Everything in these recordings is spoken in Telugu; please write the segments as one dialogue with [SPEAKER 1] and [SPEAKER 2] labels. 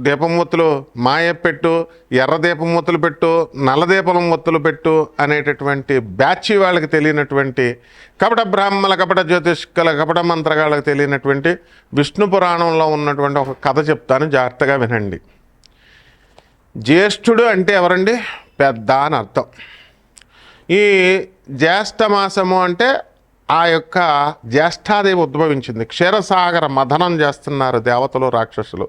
[SPEAKER 1] దీపమూతులు మాయ పెట్టు ఎర్ర దీపమూతులు పెట్టు నల్ల మొత్తులు పెట్టు అనేటటువంటి బ్యాచి వాళ్ళకి తెలియనటువంటి కపట బ్రాహ్మణ కపట జ్యోతిష్కల కపట మంత్రగాళ్ళకి తెలియనటువంటి విష్ణు పురాణంలో ఉన్నటువంటి ఒక కథ చెప్తాను జాగ్రత్తగా వినండి. జ్యేష్ఠుడు అంటే ఎవరండి? పెద్ద అని అర్థం. ఈ జ్యేష్ఠమాసము అంటే ఆ యొక్క జ్యేష్ఠాదేవి ఉద్భవించింది. క్షీరసాగర మథనం చేస్తున్నారు దేవతలు రాక్షసులు.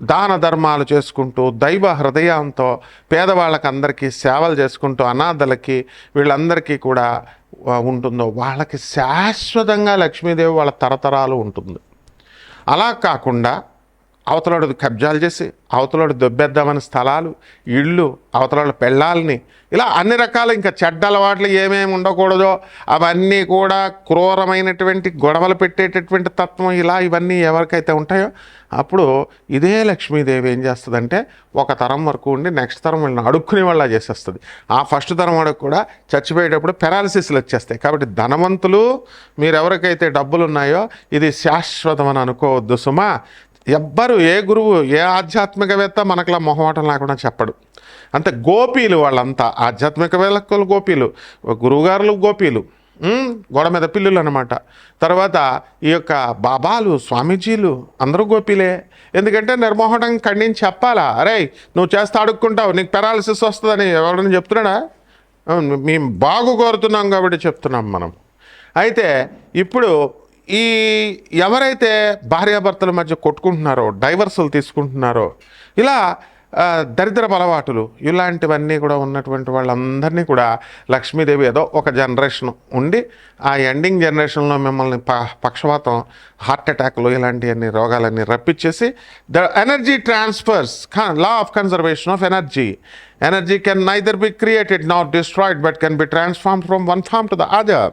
[SPEAKER 1] దాన ధర్మాలు చేసుకుంటూ దైవ హృదయంతో పేదవాళ్ళకి అందరికీ సేవలు చేసుకుంటూ అనాథలకి వీళ్ళందరికీ కూడా ఉంటుందో వాళ్ళకి శాశ్వతంగా లక్ష్మీదేవి వాళ్ళ తరతరాలు ఉంటుంది. అలా కాకుండా అవతలాడు కబ్జాలు చేసి అవతలాడు దొబ్బేద్దామని స్థలాలు ఇళ్ళు అవతలాడు పెళ్ళాలని ఇలా అన్ని రకాల ఇంకా చెడ్డ అలవాట్లు ఏమేమి ఉండకూడదో అవన్నీ కూడా క్రూరమైనటువంటి గొడవలు పెట్టేటటువంటి తత్వం ఇలా ఇవన్నీ ఎవరికైతే ఉంటాయో అప్పుడు ఇదే లక్ష్మీదేవి ఏం చేస్తుందంటే ఒక తరం వరకు ఉండి నెక్స్ట్ తరం వాళ్ళని అడుక్కునే వాళ్ళ చేసేస్తుంది. ఆ ఫస్ట్ తరం వాడికి కూడా చచ్చిపోయేటప్పుడు పెరాలసిస్లు వచ్చేస్తాయి. కాబట్టి ధనవంతులు మీరు ఎవరికైతే డబ్బులు ఉన్నాయో ఇది శాశ్వతం అని అనుకోవద్దు సుమా. ఎవ్వరు ఏ గురువు ఏ ఆధ్యాత్మికవేత్త మనకులా మొహమాటం లేకుండా చెప్పడు. అంతే గోపీలు వాళ్ళంతా ఆధ్యాత్మికవేత్తలు గోపీలు గురువుగారులు గోపీలు గోడ మీద పిల్లులు అనమాట తర్వాత ఈ యొక్క బాబాలు స్వామీజీలు అందరూ గోపీలే. ఎందుకంటే నిర్మోహటం ఖండించి చెప్పాలా? అరే నువ్వు చేస్తే అడుక్కుంటావు నీకు పెరాలసిస్ వస్తుందని ఎవరైనా చెప్తున్నాడా? మేము బాగు కోరుతున్నాం కాబట్టి చెప్తున్నాం మనం. అయితే ఇప్పుడు ఈ ఎవరైతే భార్యాభర్తల మధ్య కొట్టుకుంటున్నారో డైవర్సులు తీసుకుంటున్నారో ఇలా దరిద్రపు అలవాటులు ఇలాంటివన్నీ కూడా ఉన్నటువంటి వాళ్ళందరినీ కూడా లక్ష్మీదేవి ఏదో ఒక జనరేషన్ ఉండి ఆ ఎండింగ్ జనరేషన్లో మిమ్మల్ని ప పక్షవాతం హార్ట్ అటాక్లు ఇలాంటివన్నీ రోగాలన్నీ రప్పించేసి the energy transfers law of conservation of energy. Energy can neither be created not destroyed but can be transform from one form to the other.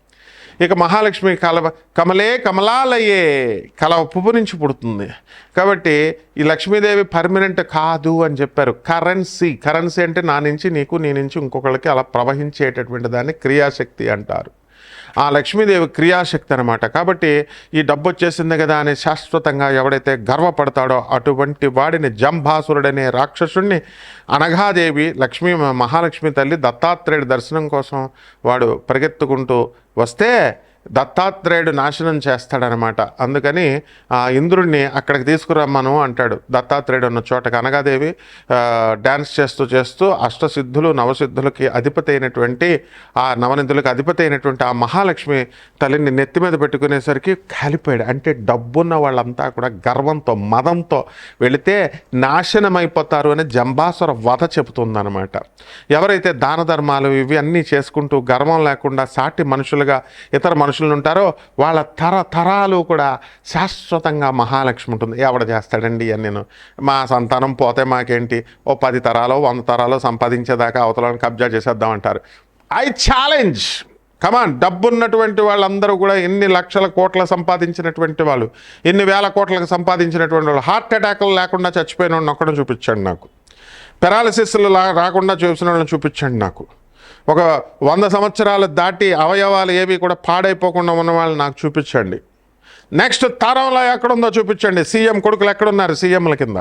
[SPEAKER 1] ఇక మహాలక్ష్మి కలవ కమలే కమలాలయే కల పువ్వు నుంచి పుడుతుంది. కాబట్టి ఈ లక్ష్మీదేవి పర్మనెంట్ కాదు అని చెప్పారు. కరెన్సీ కరెన్సీ అంటే నా నుంచి నీకు నీ నుంచి ఇంకొకళ్ళకి అలా ప్రవహించేటటువంటి దాన్ని క్రియాశక్తి అంటారు. ఆ లక్ష్మీదేవి క్రియాశక్తి అనమాట కాబట్టి ఈ డబ్బు వచ్చేసింది కదా అని శాశ్వతంగా ఎవడైతే గర్వపడతాడో అటువంటి వాడిని జంభాసురుడనే రాక్షసుణ్ణి అనఘాదేవి లక్ష్మీ మహాలక్ష్మి తల్లి దత్తాత్రేయుడి దర్శనం కోసం వాడు పరిగెత్తుకుంటూ వస్తే దత్తాత్రేయుడు నాశనం చేస్తాడనమాట. అందుకని ఆ ఇంద్రుడిని అక్కడికి తీసుకురమ్మను అంటాడు. దత్తాత్రేయుడు ఉన్న చోట కనగాదేవి డ్యాన్స్ చేస్తూ చేస్తూ అష్టసిద్ధులు నవసిద్ధులకి అధిపతి అయినటువంటి ఆ నవనిధులకు అధిపతి అయినటువంటి ఆ మహాలక్ష్మి తల్లిని నెత్తి మీద పెట్టుకునేసరికి కాలిపోయాడు. అంటే డబ్బున్న వాళ్ళంతా కూడా గర్వంతో మదంతో వెళితే నాశనం అయిపోతారు అని జంబాసుర వధ చెబుతుందనమాట. ఎవరైతే దాన ధర్మాలు ఇవి అన్నీ చేసుకుంటూ గర్వం లేకుండా సాటి మనుషులుగా ఇతర మనుషులు ఉంటారో వాళ్ళ తరతరాలు కూడా శాశ్వతంగా మహాలక్ష్మి ఉంటుంది. ఎవడ చేస్తాడండి అని నేను మా సంతానం పోతే మాకేంటి? ఓ పది తరాలో వంద తరాలో సంపాదించేదాకా అవతలను కబ్జా చేసేద్దాం అంటారు. I challenge! కమాన్ డబ్బున్నటువంటి వాళ్ళందరూ కూడా ఎన్ని లక్షల కోట్ల సంపాదించినటువంటి వాళ్ళు ఎన్ని వేల కోట్లకు సంపాదించినటువంటి వాళ్ళు హార్ట్ అటాక్లు లేకుండా చచ్చిపోయిన వాడిని ఒక్కడం చూపించండి నాకు. పెరాలసిస్లు రాకుండా చూసిన వాళ్ళని చూపించండి నాకు. ఒక వంద సంవత్సరాలు దాటి అవయవాలు ఏవి కూడా పాడైపోకుండా ఉన్న వాళ్ళని నాకు చూపించండి. నెక్స్ట్ తరంలో ఎక్కడుందో చూపించండి. సీఎం కొడుకులు ఎక్కడున్నారు? సీఎంల కింద.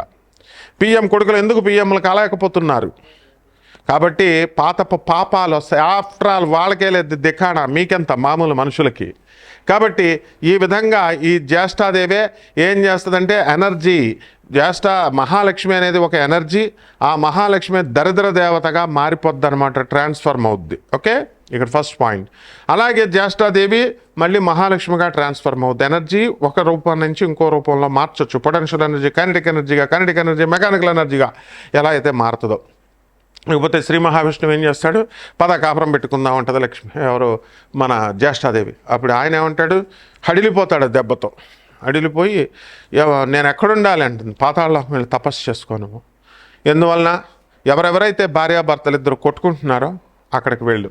[SPEAKER 1] పిఎం కొడుకులు ఎందుకు పిఎంలు కాలేకపోతున్నారు కాబట్టి పాతపు పాపాలు వస్తాయి. ఆఫ్టర్ ఆల్ వాళ్ళకే లేదు దిఖాణ మీకెంత మామూలు మనుషులకి? కాబట్టి ఈ విధంగా ఈ జ్యేష్ఠాదేవే ఏం చేస్తుందంటే ఎనర్జీ జ్యేష్ఠ మహాలక్ష్మి అనేది ఒక ఎనర్జీ ఆ మహాలక్ష్మి దరిద్ర దేవతగా మారిపోద్ది అనమాట ట్రాన్స్ఫర్మ్ అవుద్ది. ఓకే? ఇక్కడ ఫస్ట్ పాయింట్. అలాగే జ్యేష్ఠాదేవి మళ్ళీ మహాలక్ష్మిగా ట్రాన్స్ఫర్మ్ అవుద్ది. ఎనర్జీ ఒక రూపం నుంచి ఇంకో రూపంలో మార్చొచ్చు. పొటెన్షియల్ ఎనర్జీ కైనటిక్ ఎనర్జీగా కైనటిక్ ఎనర్జీ మెకానికల్ ఎనర్జీగా ఎలా అయితే మారుతుందో. ఇకపోతే శ్రీ మహావిష్ణువు ఏం చేస్తాడు? పద కాపురం పెట్టుకుందాం అంటది లక్ష్మి. ఎవరు మన జ్యేష్ఠాదేవి. అప్పుడు ఆయన ఏమంటాడు? హడిలిపోతాడు దెబ్బతో. అడిలిపోయి నేను ఎక్కడుండాలి? అంటుంది. పాతాళం వెళ్ళి తపస్సు చేసుకోను ఎందువలన? ఎవరెవరైతే భార్యాభర్తలు ఇద్దరు కొట్టుకుంటున్నారో అక్కడికి వెళ్ళు.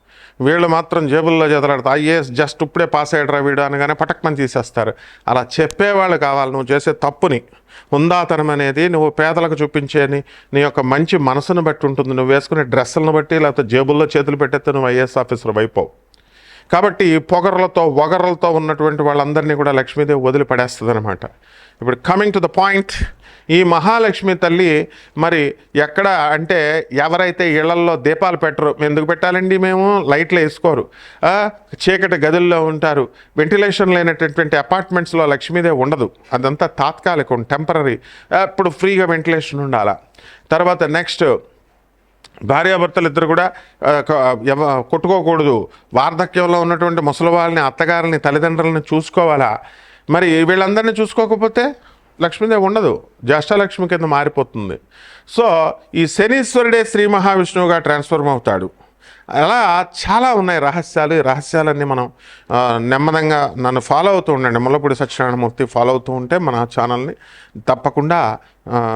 [SPEAKER 1] వీళ్ళు మాత్రం జేబుల్లో చేతలాడతారు ఐఏఎస్ జస్ట్ ఇప్పుడే పాస్ అయ్యాడరా వీడు అనగానే పటక్మని తీసేస్తారు. అలా చెప్పేవాళ్ళు కావాలి నువ్వు చేసే తప్పుని. ఉందాతనం అనేది నువ్వు పేదలకు చూపించేని నీ యొక్క మంచి మనసును బట్టి ఉంటుంది. నువ్వు వేసుకునే డ్రెస్సులను బట్టి లేకపోతే జేబుల్లో చేతులు పెట్టేస్తే నువ్వు ఐఏఎస్ ఆఫీసర్ అయిపోవు కాబట్టి ఈ పొగర్లతో వగర్లతో ఉన్నటువంటి వాళ్ళందరినీ కూడా లక్ష్మీదేవి వదిలిపడేస్తుంది అనమాట ఇప్పుడు కమింగ్ టు ద పాయింట్ ఈ మహాలక్ష్మి తల్లి మరి ఎక్కడ అంటే ఎవరైతే ఇళ్ళల్లో దీపాలు పెట్టరు ఎందుకు పెట్టాలండి మేము? లైట్లు వేసుకోరు. చీకటి గదుల్లో ఉంటారు. వెంటిలేషన్ లేనటువంటి అపార్ట్మెంట్స్లో లక్ష్మీదే ఉండదు. అదంతా తాత్కాలికం టెంపరీ అప్పుడు ఫ్రీగా వెంటిలేషన్ ఉండాలా. తర్వాత నెక్స్ట్ భార్యాభర్తలు ఇద్దరు కూడా కొట్టుకోకూడదు. వార్ధక్యంలో ఉన్నటువంటి ముసలి వాళ్ళని అత్తగారిని తల్లిదండ్రులని చూసుకోవాలా? మరి వీళ్ళందరినీ చూసుకోకపోతే? లక్ష్మీదేవి ఉండదు. జ్యేష్ఠలక్ష్మి కింద మారిపోతుంది. సో ఈ శనీశ్వరుడే శ్రీ మహావిష్ణువుగా ట్రాన్స్ఫర్మ్ అవుతాడు. అలా చాలా ఉన్నాయి రహస్యాలు. ఈ రహస్యాలన్నీ మనం నెమ్మదంగా నన్ను ఫాలో అవుతూ ఉండండి. ముల్లపూడి సత్యనారాయణమూర్తి ఫాలో అవుతూ ఉంటే మన ఛానల్ని తప్పకుండా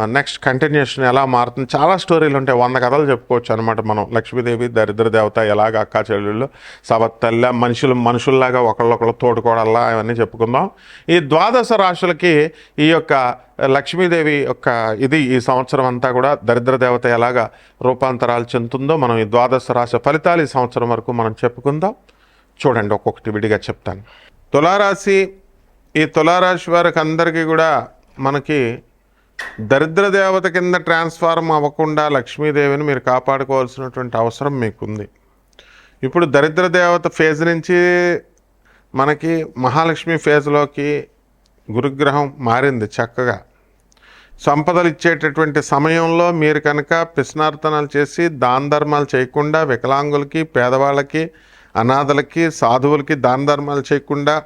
[SPEAKER 1] నెక్స్ట్ కంటిన్యూషన్ ఎలా మారుతుంది చాలా స్టోరీలు ఉంటాయి. వంద కథలు చెప్పుకోవచ్చు అనమాట మనం. లక్ష్మీదేవి దరిద్ర దేవత ఎలాగ అక్కా చెల్లెళ్ళు సవత్తల్ల మనుషులు మనుషుల్లాగా ఒకళ్ళొకళ్ళు తోడుకోవడల్లా అవన్నీ చెప్పుకుందాం. ఈ ద్వాదశ రాశులకి ఈ యొక్క లక్ష్మీదేవి యొక్క ఇది ఈ సంవత్సరం అంతా కూడా దరిద్ర దేవత ఎలాగా రూపాంతరాలు చెందుతుందో మనం ఈ ద్వాదశ రాశి ఫలితాలు ఈ సంవత్సరం వరకు మనం చెప్పుకుందాం. చూడండి ఒక్కొక్కటి విడిగా చెప్తాను. తులారాశి ఈ తులారాశి వారికి అందరికీ కూడా మనకి దరిద్ర దేవత కింద ట్రాన్స్ఫార్మ్ అవ్వకుండా లక్ష్మీదేవిని మీరు కాపాడుకోవాల్సినటువంటి అవసరం మీకుంది. ఇప్పుడు దరిద్ర దేవత ఫేజ్ నుంచి మనకి మహాలక్ష్మి ఫేజ్లోకి గురుగ్రహం మారింది చక్కగా. సంపదలు ఇచ్చేటటువంటి సమయంలో మీరు కనుక పిస్నార్తనాలు చేసి దాన ధర్మాలు చేయకుండా వికలాంగులకి పేదవాళ్ళకి అనాథలకి సాధువులకి దాన ధర్మాలు చేయకుండా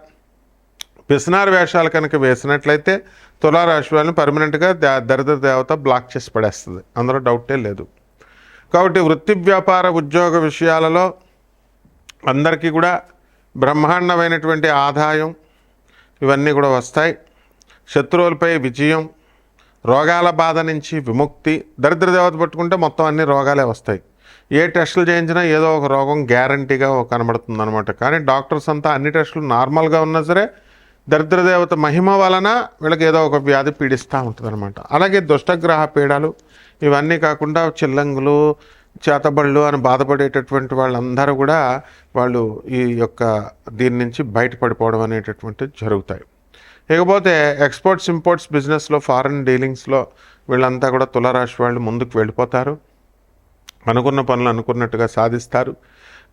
[SPEAKER 1] పిసినారు వేషాలు కనుక వేసినట్లయితే తులారాశి వాళ్ళని పర్మనెంట్గా దరిద్ర దేవత బ్లాక్ చేసి పడేస్తుంది. అందులో డౌటే లేదు. కాబట్టి వృత్తి వ్యాపార ఉద్యోగ విషయాలలో అందరికీ కూడా బ్రహ్మాండమైనటువంటి ఆదాయం ఇవన్నీ కూడా వస్తాయి. శత్రువులపై విజయం రోగాల బాధ నుంచి విముక్తి దరిద్ర దేవత పట్టుకుంటే మొత్తం అన్ని రోగాలే వస్తాయి. ఏ టెస్టులు చేయించినా ఏదో ఒక రోగం గ్యారంటీగా కనబడుతుంది అనమాట కానీ డాక్టర్స్ అంతా అన్ని టెస్టులు నార్మల్గా ఉన్నా సరే దరిద్ర దేవత మహిమ వలన వీళ్ళకి ఏదో ఒక వ్యాధి పీడిస్తూ ఉంటుంది అనమాట అలాగే దుష్టగ్రహ పీడలు ఇవన్నీ కాకుండా చిల్లంగులు చేతబళ్ళు అని బాధపడేటటువంటి వాళ్ళందరూ కూడా వాళ్ళు ఈ యొక్క దీని నుంచి బయటపడిపోవడం అనేటటువంటివి జరుగుతాయి. ఇకపోతే ఎక్స్పోర్ట్స్ ఇంపోర్ట్స్ బిజినెస్లో ఫారెన్ డీలింగ్స్లో వీళ్ళంతా కూడా తులారాశి వాళ్ళు ముందుకు వెళ్ళిపోతారు. అనుకున్న పనులు అనుకున్నట్టుగా సాధిస్తారు.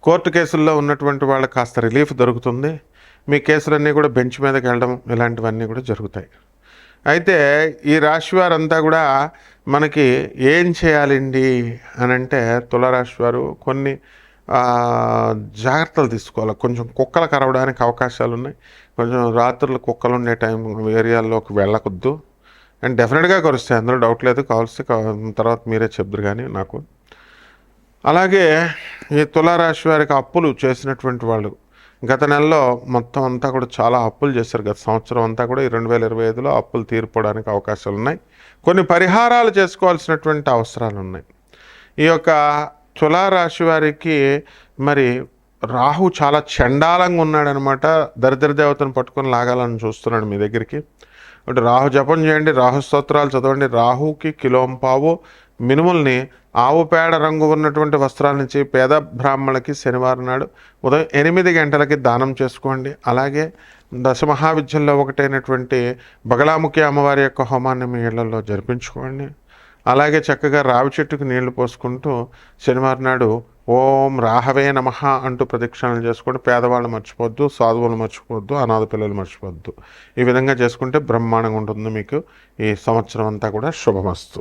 [SPEAKER 1] కోర్టు కేసుల్లో ఉన్నటువంటి వాళ్ళకి కాస్త రిలీఫ్ దొరుకుతుంది. మీ కేసులన్నీ కూడా బెంచ్ మీదకి వెళ్ళడం ఇలాంటివన్నీ కూడా జరుగుతాయి. అయితే ఈ రాశి వారంతా కూడా మనకి ఏం చేయాలండి అని అంటే తులారాశి వారు కొన్ని జాగ్రత్తలు తీసుకోవాలి. కొంచెం కుక్కలు కరవడానికి అవకాశాలు ఉన్నాయి కొంచెం రాత్రులు కుక్కలు ఉండే టైం ఏరియాల్లోకి వెళ్ళకొద్దు అండ్ డెఫినెట్గా కరుస్తాయి అందులో డౌట్ లేదు. కావాల్సి తర్వాత మీరే చెప్దురు కానీ నాకు. అలాగే ఈ తులారాశి వారికి అప్పులు చేసినటువంటి వాళ్ళు గత నెలలో మొత్తం అంతా కూడా చాలా అప్పులు చేశారు. గత సంవత్సరం అంతా కూడా ఈ రెండు వేల ఇరవై ఐదులో అప్పులు తీరిపోవడానికి అవకాశాలు ఉన్నాయి కొన్ని పరిహారాలు చేసుకోవాల్సినటువంటి అవసరాలు ఉన్నాయి ఈ యొక్క తులారాశి వారికి మరి రాహు చాలా చండాలంగా ఉన్నాడనమాట. దరిద్ర దేవతను పట్టుకొని లాగాలని చూస్తున్నాడు మీ దగ్గరికి. అంటే రాహు జపం చేయండి రాహు స్తోత్రాలు చదవండి. రాహుకి కిలోంపావు మినుముల్ని ఆవు పేడ రంగు ఉన్నటువంటి వస్త్రాలనిచ్చి పేద బ్రాహ్మణులకి శనివారం నాడు ఉదయం ఎనిమిది గంటలకి దానం చేసుకోండి. అలాగే దశమహావిద్యల్లో ఒకటైనటువంటి బగలాముఖి అమ్మవారి యొక్క హోమాన్ని మీ ఇళ్ళలో జరిపించుకోండి. అలాగే చక్కగా రావి చెట్టుకు నీళ్ళు పోసుకుంటూ శనివారం నాడు ఓం రాహవే నమ అంటూ ప్రదక్షిణలు చేసుకోండి పేదవాళ్ళు మర్చిపోవద్దు సాధువులు మర్చిపోవద్దు అనాథ పిల్లలు మర్చిపోవద్దు. ఈ విధంగా చేసుకుంటే బ్రహ్మాండంగా ఉంటుంది మీకు ఈ సంవత్సరం అంతా కూడా శుభమస్తు.